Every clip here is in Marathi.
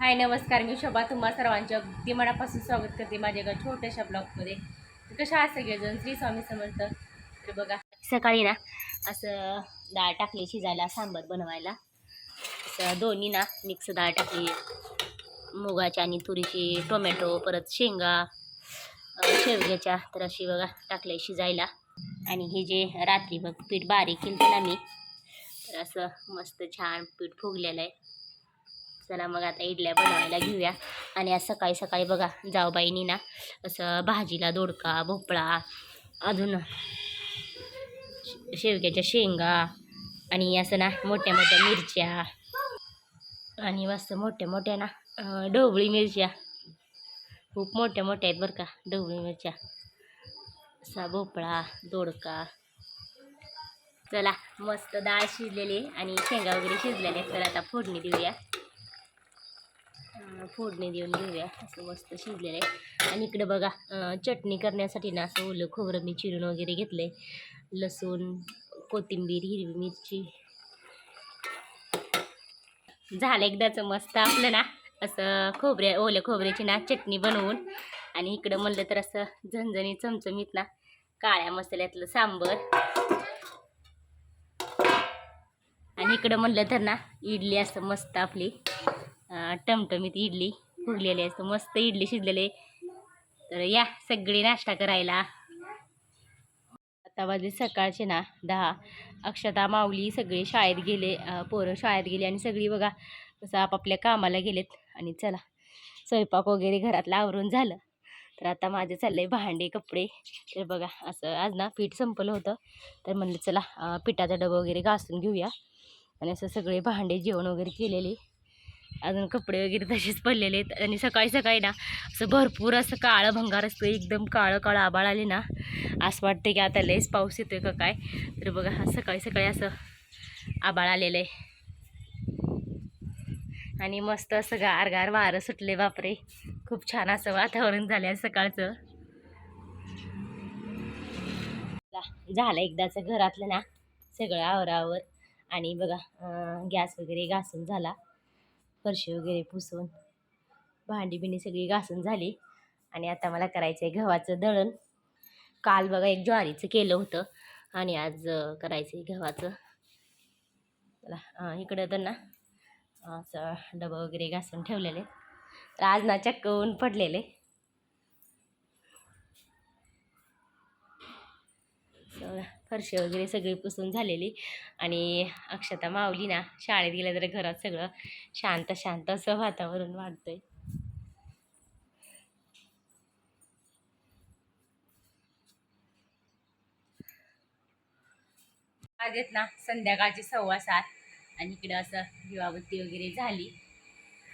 हाय नमस्कार. मी शोभा. तुम्हा सर्वांच्या अगदी मनापासून स्वागत करते माझ्या एका छोट्याशा ब्लॉगमध्ये. कशा आहात सगळेजण? श्री स्वामी समर्थ. तर बघा सकाळी ना असं डाळ टाकली शिजायला सांबर बनवायला. असं दोन्ही ना मिक्स डाळ टाकली. मुगाची आणि तुरीची टोमॅटो परत शेंगा शेवग्याच्या तर अशी बघा टाकली शिजायला. आणि हे जे रात्री बघ पीठ बारीक केलं ना मी तर असं मस्त छान पीठ फुगलेलं आहे. चला मग आता इडल्या बनवायला घेऊया. आणि आज सकाळी सकाळी बघा जाऊबाईनी ना असं भाजीला दोडका भोपळा अजून शेवग्याच्या शेंगा आणि असं ना मोठ्या मोठ्या मिरच्या आणि मस्त मोठ्या मोठ्या ना ढवळी ढोबळी मिरच्या. खूप मोठ्या मोठ्या आहेत बरं का ढोबळी मिरच्या. असा भोपळा दोडका चला मस्त डाळ शिजलेली आहे आणि शेंगा वगैरे शिजलेले तर आता फोडणी देऊया. फोडणी देऊन घेऊया. असं मस्त शिजलेलं आहे. आणि इकडे बघा चटणी करण्यासाठी ना असं ओलं खोबरं मी चिरून वगैरे घेतलं आहे लसूण कोथिंबीर हिरवी मिरची. झालं एकदाचं मस्त आपलं ना असं खोबऱ्या ओल्या खोबऱ्याची ना चटणी बनवून. आणि इकडं म्हणलं तर असं झणझणी चमचमीत ना काळ्या मसाल्यातलं सांबर. आणि इकडं म्हणलं तर ना इडली असं मस्त आपली टमटमीत इडली फुगलेली असतं मस्त इडली शिजलेली तर या सगळी नाश्ता करायला. आता वाजले सकाळचे ना दहा. अक्षता माऊली सगळी शाळेत गेले पोरं शाळेत गेले आणि सगळी बघा कसं आपापल्या कामाला गेलेत. आणि चला स्वयंपाक वगैरे घरातलं आवरून झालं. तर आता माझं चाललं आहे भांडे कपडे. तर बघा असं आज ना पीठ संपलं होतं. तर म्हणलं चला पिठाचा डबा वगैरे घासून घेऊया. आणि असं सगळे भांडे जेवण वगैरे केलेले. अजून कपडे वगैरे तसेच पडलेले आहेत. आणि सकाळी सकाळी ना असं भरपूर असं काळं भंगार असतं एकदम काळं काळं आबाळ आले ना. असं वाटतं की आता लयच पाऊस येतोय का काय. तर बघा हा सकाळी सकाळी असं आबाळ आलेलं आहे. आणि मस्त असं गार गार वारं सुटले बापरे! खूप छान असं वातावरण झालं आहे सकाळचं. झालं एकदाचं घरातलं ना सगळं आवरावर. आणि बघा गॅस वगैरे घासून झाला. फरशी वगैरे पुसून भांडी बिंडी सगळी घासून झाली. आणि आता मला करायचं आहे गव्हाचं दळण. काल बघा एक ज्वारीचं केलं होतं आणि आज करायचं आहे गव्हाचं. इकडं तर ना असं डबं वगैरे घासून ठेवलेले. तर आज ना चक्क ऊन पडलेले सगळं फरशी वगैरे सगळी पुसून झालेली. आणि अक्षता मावली ना शाळेत गेल्या तर घरात सगळं शांत शांत असं वातावरण वाढतंय. आज आहेत ना संध्याकाळची सव्वा सात. आणि इकडं असं दिवाबत्ती वगैरे झाली.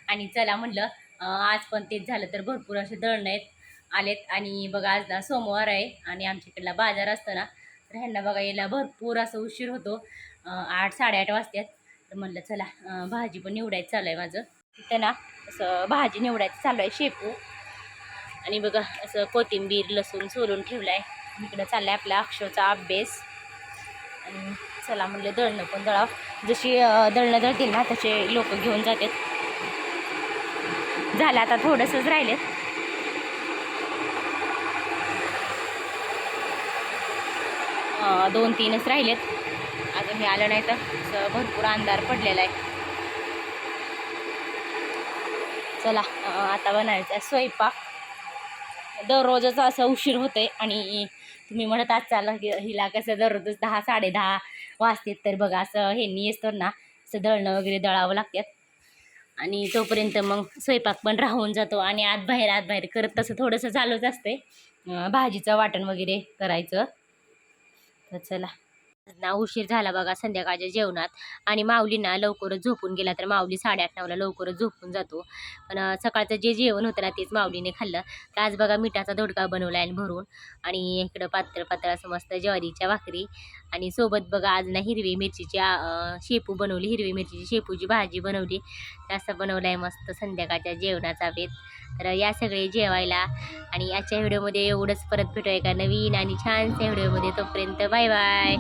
आणि चला म्हणलं आज पण तेच झालं तर भरपूर असे दळण आहेत आलेत. आणि बघा आज ना सोमवार आहे आणि आमच्या इकडला बाजार असतो ना ह्यांना बघा यायला भरपूर असं उशीर होतो. आठ साडेआठ वाजतात. तर म्हणलं चला भाजी पण निवडायचं चालू आहे माझं. तिथं ना असं भाजी निवडायचं चालू आहे शेपू. आणि बघा असं कोथिंबीर लसूण सोलून ठेवलं आहे इकडं चाललं आहे आपला अक्षरचा अभ्यास. आणि चला म्हणलं दळणं पण दळाव. जशी दळणं दळतील ना तसे लोक घेऊन जातात. झालं आता थोडंसंच राहिलेत. दोन तीनच राहिलेत. अजून हे आलं नाही तर असं भरपूर अंधार पडलेला आहे. चला आता बनायचं आहे स्वयंपाक. दररोजच असं उशीर होतंय आणि तुम्ही म्हणत आज चाला की हिला कसं दररोजच दहा साडे दहा वाजतात तर बघा असं हे येस ना असं दळणं वगैरे दळावं लागतात. आणि तोपर्यंत मग स्वयंपाक पण राहून जातो आणि आत बाहेर आत बाहेर करत तसं थोडंसं चालूच असते भाजीचं वाटण वगैरे करायचं. तर चला. ना उशीर झाला बघा संध्याकाळच्या जेवणात. आणि माऊलींना लवकरच झोपून गेला तर माऊली साडेआठ नऊला लवकरच झोपून जातो. पण सकाळचं जे जेवण होतं ना तेच माऊलीने खाल्लं. तर आज बघा मिठाचा दोडका बनवला आहे भरून. आणि इकडं पातळ पातळ असं मस्त ज्वारीच्या भाकरी. आणि सोबत बघा आज ना हिरवी मिरचीची शेपू बनवली. हिरवी मिरचीची शेपूची भाजी बनवली. असं बनवलं आहे मस्त संध्याकाळच्या जेवणाचा बेत तर या सगळे जेवायला. आणि आजच्या व्हिडिओमध्ये एवढंच. परत भेटूया एका नवीन आणि छानशा व्हिडिओमध्ये. तोपर्यंत बाय बाय.